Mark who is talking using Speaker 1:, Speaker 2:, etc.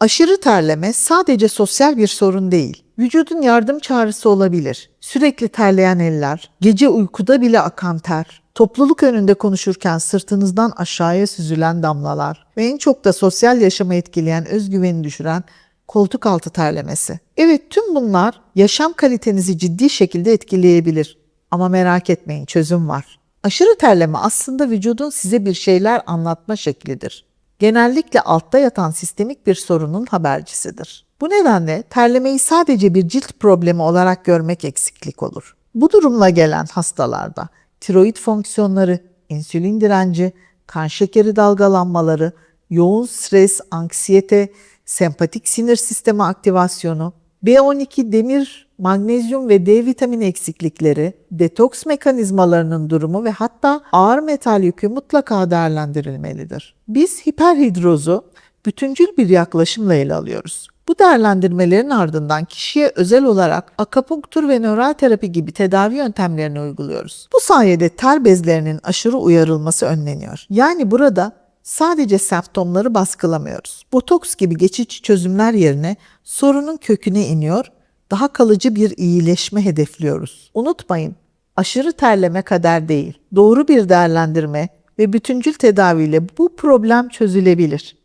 Speaker 1: Aşırı terleme sadece sosyal bir sorun değil. Vücudun yardım çağrısı olabilir. Sürekli terleyen eller, gece uykuda bile akan ter, topluluk önünde konuşurken sırtınızdan aşağıya süzülen damlalar ve en çok da sosyal yaşamı etkileyen özgüveni düşüren koltuk altı terlemesi. Evet tüm bunlar yaşam kalitenizi ciddi şekilde etkileyebilir. Ama merak etmeyin çözüm var. Aşırı terleme aslında vücudun size bir şeyler anlatma şeklidir. Genellikle altta yatan sistemik bir sorunun habercisidir. Bu nedenle terlemeyi sadece bir cilt problemi olarak görmek eksiklik olur. Bu durumla gelen hastalarda tiroid fonksiyonları, insülin direnci, kan şekeri dalgalanmaları, yoğun stres, anksiyete, sempatik sinir sistemi aktivasyonu, B12, demir, magnezyum ve D vitamini eksiklikleri, detoks mekanizmalarının durumu ve hatta ağır metal yükü mutlaka değerlendirilmelidir. Biz hiperhidrozu bütüncül bir yaklaşımla ele alıyoruz. Bu değerlendirmelerin ardından kişiye özel olarak akupunktur ve nöral terapi gibi tedavi yöntemlerini uyguluyoruz. Bu sayede ter bezlerinin aşırı uyarılması önleniyor. Yani burada sadece semptomları baskılamıyoruz. Botoks gibi geçici çözümler yerine sorunun köküne iniyor, daha kalıcı bir iyileşme hedefliyoruz. Unutmayın, aşırı terleme kader değil. Doğru bir değerlendirme ve bütüncül tedaviyle bu problem çözülebilir.